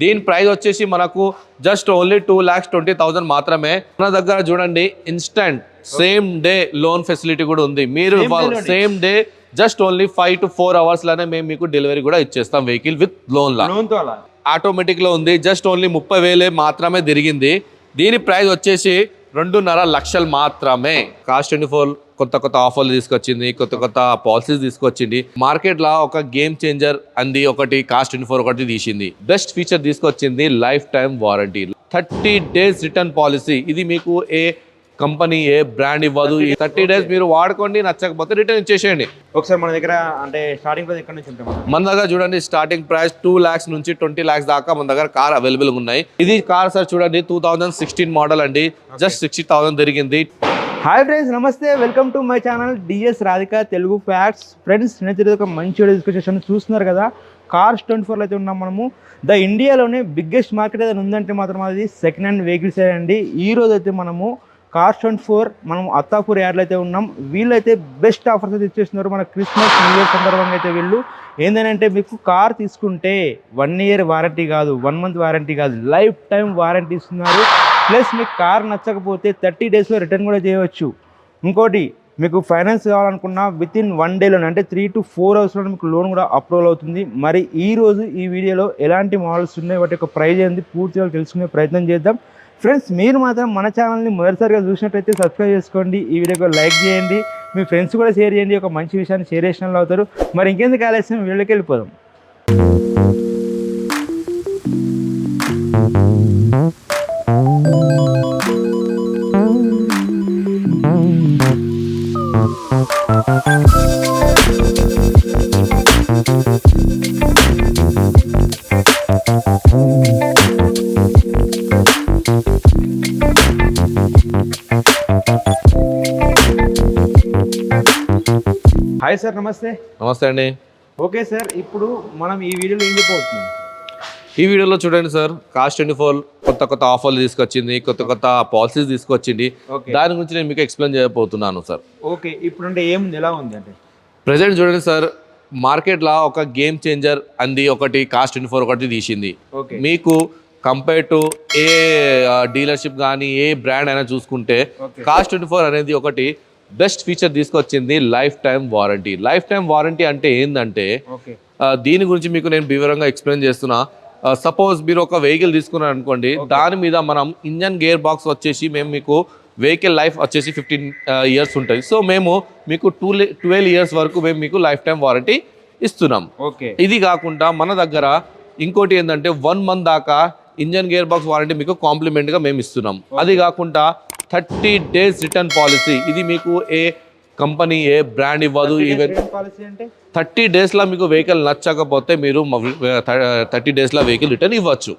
దీని ప్రైస్ వచ్చేసి మనకు just only two lakhs twenty thousand మాత్రమే. మన దగ్గర చూడండి instant same day loan facility కూడా ఉంది. మీరు? Same day just only five to four అవర్స్లోనే మేము మీకు డెలివరీ కూడా ఇచ్చేస్తాం వెహికల్ విత్ లోన్ లా. ఆటోమేటిక్లో ఉంది జస్ట్ ఓన్లీ ముప్పై వేలే మాత్రమే తిరిగింది. దీని ప్రైస్ వచ్చేసి రెండున్నర లక్షలు మాత్రమే. కాస్ట్ ట్వంటీ ఫోర్ కొత్త కొత్త ఆఫర్లు తీసుకొచ్చింది కొత్త కొత్త పాలసీస్ తీసుకొచ్చింది. మార్కెట్లో ఒక గేమ్ చేంజర్ అంది ఒకటి కాస్ట్ ట్వంటీ ఫోర్ ఒకటి తీసింది. బెస్ట్ ఫీచర్ తీసుకొచ్చింది lifetime warranty. Thirty days return policy. ఇది మీకు ఏ కంపెనీ ఏ బ్రాండ్ ఇవ్వదు. థర్టీ డేస్ మీరు వాడుకోండి నచ్చకపోతే రిటర్న్ ఇచ్చేసేయండి. ఒకసారి మన దగ్గర అంటే స్టార్టింగ్ ప్రైస్ ఎక్కడ నుంచి? మన దగ్గర చూడండి స్టార్టింగ్ ప్రైస్ టూ ల్యాక్స్ నుంచి ట్వంటీ ల్యాక్స్ దాకా మన దగ్గర కార్ అవైలబుల్ ఉన్నాయి. ఇది కార్ సార్ చూడండి టూ థౌజండ్ సిక్స్టీన్ మోడల్ అండి. జస్ట్ సిక్స్టీ థౌసండ్ తిరిగింది హాయ్ ఫ్రెండ్స్ నమస్తే. Welcome to my channel DS Radhika Telugu facts friends నేను ఒక మంచి డిస్కషన్ చూస్తున్నారు కదా. కార్స్ ట్వంటీ ఫోర్లో అయితే ఉన్నాం మనము. ద ఇండియాలోనే బిగ్గెస్ట్ మార్కెట్ ఏదైనా ఉందంటే మాత్రం అది సెకండ్ హ్యాండ్ వెహికల్స్ అండి. ఈ రోజు అయితే మనము కార్స్ ట్వంటీ ఫోర్ మనం అత్తాపూర్ యాడ్లో అయితే ఉన్నాం. వీళ్ళైతే బెస్ట్ ఆఫర్స్ అయితే ఇచ్చేస్తున్నారు మన క్రిస్మస్ న్యూ ఇయర్ సందర్భంగా అయితే వీళ్ళు. ఏంటంటే మీకు కార్ తీసుకుంటే వన్ ఇయర్ వారంటీ కాదు వన్ మంత్ వారంటీ కాదు లైఫ్ టైం వారంటీ ఇస్తున్నారు. ప్లస్ మీకు కార్ నచ్చకపోతే థర్టీ డేస్లో రిటర్న్ కూడా చేయవచ్చు. ఇంకోటి మీకు ఫైనాన్స్ కావాలనుకున్నా విత్ ఇన్ వన్ డేలోనే అంటే త్రీ టు ఫోర్ అవర్స్లో మీకు లోన్ కూడా అప్రూవల్ అవుతుంది. మరి ఈ రోజు ఈ వీడియోలో ఎలాంటి మోడల్స్ ఉన్నాయి? వాటి యొక్క ప్రైజ్ ఏంది? పూర్తిగా తెలుసుకునే ప్రయత్నం చేద్దాం. ఫ్రెండ్స్ మీరు మాత్రం మన ఛానల్ని మొదటిసారిగా చూసినట్టయితే సబ్స్క్రైబ్ చేసుకోండి. ఈ వీడియోకి లైక్ చేయండి. మీ ఫ్రెండ్స్ కూడా షేర్ చేయండి. ఒక మంచి విషయాన్ని షేర్ చేసిన వాళ్ళు అవుతారు. మరి ఇంకెందుకు ఆలస్యం? వీళ్ళకి వెళ్ళిపోదాం. హాయ్ సార్ నమస్తే. నమస్తే అండి. ఓకే సార్ ఇప్పుడు మనం ఈ వీడియోలో ఏం చెప్పబోతున్నాం? ఈ వీడియోలో చూడండి సార్ కాస్ట్ ట్వంటీ ఫోర్ కొత్త కొత్త ఆఫర్లు తీసుకొచ్చింది కొత్త కొత్త పాలసీస్ తీసుకొచ్చింది. దాని గురించి నేను మీకు ఎక్స్ప్లెయిన్ చేయబోతున్నాను సార్. ఓకే ఇప్పుడు అంటే ఏం ఎలా ఉంది అంటే? ప్రజెంట్ చూడండి సార్ మార్కెట్లో ఒక గేమ్ చేంజర్ అంది ఒకటి కాస్ట్ ట్వంటీ ఫోర్ ఒకటి తీసింది. మీకు కంపేర్ టు ఏ డీలర్షిప్ కానీ ఏ బ్రాండ్ అయినా చూసుకుంటే కాస్ట్ ట్వంటీ ఫోర్ అనేది ఒకటి బెస్ట్ ఫీచర్ తీసుకొచ్చింది life time warranty. Life time warranty అంటే ఏంటంటే దీని గురించి మీకు నేను వివరంగా ఎక్స్ప్లెయిన్ చేస్తున్నా. సపోజ్ మీరు ఒక వెహికల్ తీసుకున్నారు అనుకోండి దాని మీద మనం ఇంజన్ గేర్ బాక్స్ వచ్చేసి మేము మీకు వెహికల్ లైఫ్ వచ్చేసి ఫిఫ్టీన్ ఇయర్స్ ఉంటుంది. సో మేము మీకు టూ ట్వెల్వ్ ఇయర్స్ వరకు మేము మీకు లైఫ్ టైం వారంటీ ఇస్తున్నాం. ఓకే. ఇది కాకుండా మన దగ్గర ఇంకోటి ఏంటంటే వన్ మంత్ దాకా ఇంజన్ గేర్ బాక్స్ వారంటీ మీకు కాంప్లిమెంట్గా మేము ఇస్తున్నాం. అది కాకుండా థర్టీ డేస్ రిటర్న్ పాలసీ ఇది మీకు ఏ కంపెనీ ఏ బ్రాండ్ ఇవ్వదు ఈవెన్ థర్టీ డేస్లో మీకు వెహికల్ నచ్చకపోతే మీరు థర్టీ డేస్లో వెహికల్ రిటర్న్ ఇవ్వచ్చు.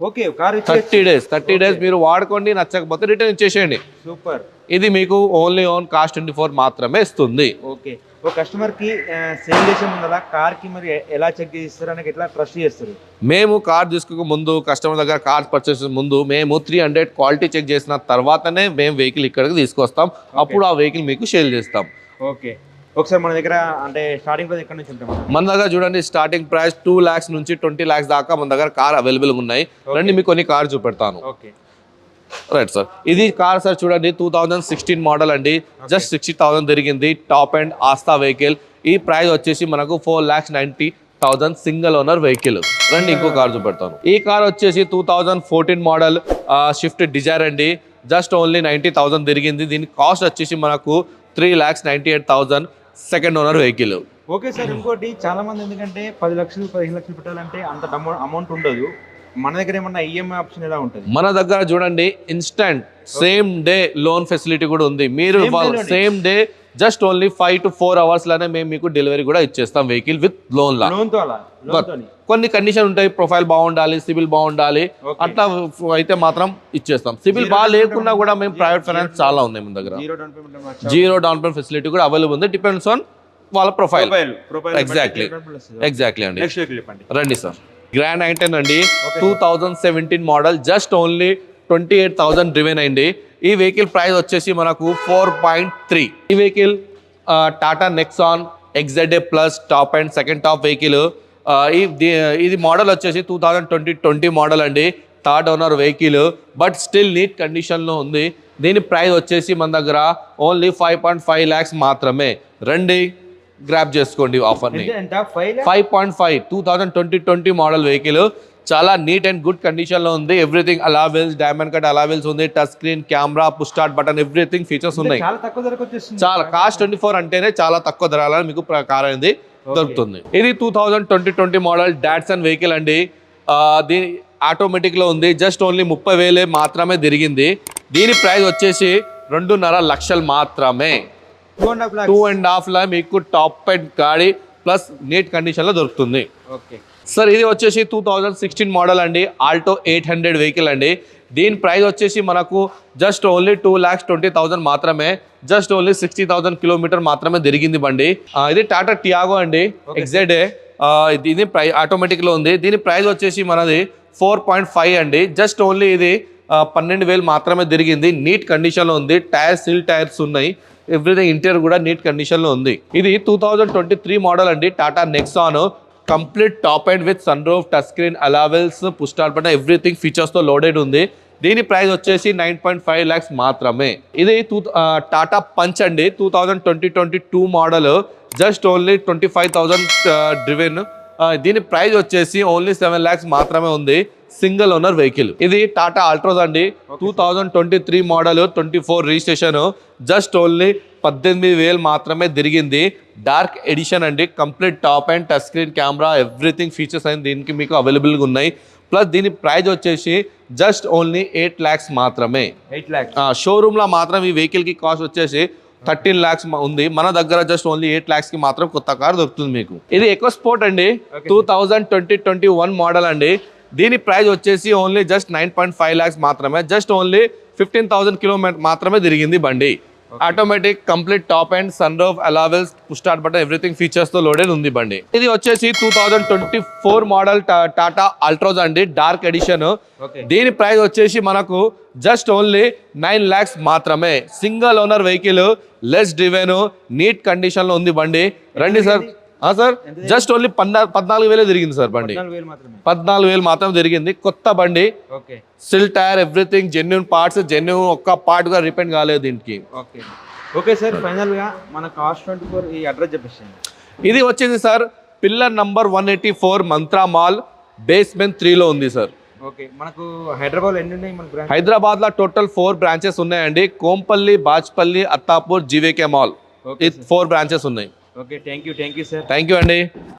Okay car thirty days thirty days మీరు వాడుకోండి నచ్చకపోతే రిటర్న్ ఇచ్చేసేయండి. సూపర్. ఇది మీకు only own cost twenty four మాత్రమే ఇస్తుంది. ఓకే. ఒక కస్టమర్కి సేల్ చేసే ముందర కార్కి మరి ఎలా చెక్ చేస్తారు అనేది ఎట్లా ట్రస్ట్ చేస్తారు? మేము కార్ తీసుకోక ముందు కస్టమర్ దగ్గర కార్ పర్చేస్ ముందు మేము త్రీ హండ్రెడ్ క్వాలిటీ చెక్ చేసిన తర్వాతనే మేము వెహికల్ ఇక్కడికి తీసుకొస్తాం. అప్పుడు ఆ వెహికల్ మీకు సేల్ చేస్తాం. ఓకే. ఒకసారి మన దగ్గర అంటే స్టార్టింగ్ ప్రైస్ ఎక్కడ నుంచి మనకి? మన దగ్గర చూడండి స్టార్టింగ్ ప్రైస్ టూ ల్యాక్స్ నుంచి ట్వంటీ ల్యాక్స్ దాకా మన దగ్గర కార్ అవైలబుల్ ఉన్నాయి. రండి మీకు కొన్ని కార్ చూపెడతాను. ఓకే రైట్ సార్ ఇది కార్ సార్ చూడండి టూ థౌజండ్ సిక్స్టీన్ మోడల్ అండి. జస్ట్ సిక్స్టీ థౌసండ్ తిరిగింది టాప్ అండ్ ఆస్తా వెహికల్ ఈ ప్రైస్ వచ్చేసి మనకు four lakhs ninety thousand single owner vehicle రండి ఇంకో కార్ చూపెడతాను. ఈ కార్ వచ్చేసి two thousand fourteen model Swift Dzire అండి. జస్ట్ ఓన్లీ నైంటీ థౌసండ్ తిరిగింది దీని కాస్ట్ వచ్చేసి మనకు three lakhs ninety eight thousand second owner vehicle. Okay sir ఇంకోటి చాలా మంది ఎందుకంటే పది లక్షలు పదిహేను లక్షలు పెట్టాలంటే అంత అమౌంట్ ఉండదు. మన దగ్గర ఏమన్నా ఈఎంఐ ఆప్షన్ ఎలా ఉంటుంది? మన దగ్గర చూడండి instant same day loan facility కూడా ఉంది. మీరు? Same day just only five to four అవర్స్లోనే మేము మీకు డెలివరీ కూడా ఇచ్చేస్తాం వెహికల్ విత్ లోన్ లా కొన్ని కండిషన్ ఉంటాయి ప్రొఫైల్ బాగుండాలి సిబిల్ బాగుండాలి. అట్లా అయితే మాత్రం ఇచ్చేస్తాం. సిబిల్ బాగా లేకున్నా కూడా మేము ప్రైవేట్ ఫైనాన్స్ చాలా ఉన్నాయి మన దగ్గర. జీరో డౌన్ పేమెంట్ ఫెసిలిటీ కూడా అవైలబుల్ ఉంది డిపెండ్స్ ఆన్ వాళ్ళ ప్రొఫైల్. Exactly. ఎగ్జాక్ట్లీ అండి. రండి సార్. గ్రాండ్ ఐటెన్ అండి two thousand seventeen model just only twenty eight thousand driven అయింది. ఈ వెహికల్ ప్రైస్ వచ్చేసి మనకు ఫోర్ పాయింట్ త్రీ. ఈ vehicle Tata Nexon XZA plus top and second top vehicle ఈ ఇది మోడల్ వచ్చేసి two thousand twenty twenty model అండి. Third owner vehicle but still neat కండిషన్లో ఉంది. దీని ప్రైస్ వచ్చేసి మన దగ్గర only five point five lakhs మాత్రమే. రండి గ్రాప్ చేసుకోండి ఆఫర్ని five point five two thousand twenty twenty model vehicle చాలా నీట్ అండ్ గుడ్ కండిషన్లో ఉంది. Everything alloy wheels diamond cut alloy wheels ఉంది. Touch screen camera push start button everything features ఉన్నాయి. చాలా cost twenty four అంటేనే చాలా తక్కువ ధరలని మీకు ప్రకారం ఇది దొరుకుతుంది. ఇది two thousand twenty twenty model Datsun vehicle అండి. దీని ఆటోమేటిక్లో ఉంది. జస్ట్ ఓన్లీ ముప్పై వేలే మాత్రమే తిరిగింది. దీని ప్రైస్ వచ్చేసి రెండున్నర లక్షలు మాత్రమే. Two and half lakh two and half లా మీకు టాప్ అండ్ గాడి ప్లస్ నీట్ కండిషన్లో దొరుకుతుంది. ఓకే. సార్ ఇది వచ్చేసి టూ థౌజండ్ సిక్స్టీన్ మోడల్ అండి. ఆల్టో ఎయిట్ హండ్రెడ్ వెహికల్ అండి. దీని ప్రైస్ వచ్చేసి మనకు just only two lakhs twenty thousand మాత్రమే just only sixty thousand kilometer మాత్రమే తిరిగింది బండి. ఇది టాటా టియాగో అండి ఎగ్జాక్ట్ దీని ప్రై ఆటోమేటిక్లో ఉంది. దీని ప్రైస్ వచ్చేసి మనది ఫోర్ పాయింట్ ఫైవ్ అండి. జస్ట్ ఓన్లీ ఇది పన్నెండు వేలు మాత్రమే తిరిగింది. నీట్ కండిషన్లో ఉంది. టైర్స్ సిల్ టైర్స్ ఉన్నాయి. ఎవ్రీథింగ్ ఇంటీరియర్ కూడా నీట్ కండిషన్లో ఉంది. ఇది two thousand twenty three model అండి. Tata Nexon. Complete top and with sunroof touch screen alloy wheels push start button everything ఫీచర్స్తో loaded ఉంది. దీని ప్రైస్ వచ్చేసి నైన్ పాయింట్ ఫైవ్ ల్యాక్స్ మాత్రమే. ఇది టూ టాటా పంచ్ అండి. Two thousand twenty twenty two model. Just only twenty five thousand driven దీని price వచ్చేసి only seven lakhs మాత్రమే ఉంది. Single owner vehicle. ఇది టాటా ఆల్ట్రోస్ అండి. Two thousand twenty three model twenty four registration. Just only పద్దెనిమిది వేలు మాత్రమే తిరిగింది. డార్క్ ఎడిషన్ అండి. Complete top and touch screen camera everything features అయిన దీనికి మీకు అవైలబుల్గా ఉన్నాయి. ప్లస్ దీని ప్రైస్ వచ్చేసి జస్ట్ ఓన్లీ ఎయిట్ ల్యాక్స్ మాత్రమే. ఎయిట్ ల్యాక్స్. షోరూమ్లో మాత్రం ఈ వెహికల్కి కాస్ట్ వచ్చేసి థర్టీన్ ల్యాక్స్ ఉంది. మన దగ్గర జస్ట్ ఓన్లీ ఎయిట్ ల్యాక్స్కి మాత్రం కొత్త కార్ దొరుకుతుంది మీకు. ఇది ఎకో స్పోర్ట్ అండి. Two thousand twenty twenty one model అండి. దీని ప్రైస్ వచ్చేసి only just nine point five lakhs మాత్రమే. Just only fifteen thousand kilometer మాత్రమే తిరిగింది బండి. Automatic complete top and sunroof alloy wheels start button everything ఫీచర్స్తో loaded ఉంది బండి. ఇది వచ్చేసి two thousand twenty four model Tata Altroz అండి డార్క్ ఎడిషన్ దీని ప్రైస్ వచ్చేసి మనకు జస్ట్ ఓన్లీ నైన్ ల్యాక్స్ మాత్రమే. Single owner vehicle less driven neat కండిషన్లో ఉంది బండి. రండి సార్ సార్? జస్ట్ ఓన్లీ పద్నా పద్నాలుగు వేలే తిరిగింది సార్ బండి. పద్నాలుగు వేలు మాత్రం తిరిగింది కొత్త బండి. Seal tyre everything genuine parts genuine ఒక్క పార్ట్గా రిపెండ్ కాలేదు దీనికి. ఓకే. ఓకే సార్ ఫైనల్గా మన కాస్ట్ ట్వంటీ ఫోర్ ఈ అడ్రస్ ఇది వచ్చేసి sir pillar number one eighty four Mantra mall basement త్రీలో ఉంది సార్. ఓకే. మనకు హైదరాబాద్ ఎన్ని ఉన్నాయి మన బ్రాంచ్ హైదరాబాద్లో టోటల్ ఫోర్ బ్రాంచెస్ ఉన్నాయండి. Kompally Bajpalli Attapur GVK mall. Four branches ఉన్నాయి. Okay thank you thank you sir. Thank you అండి.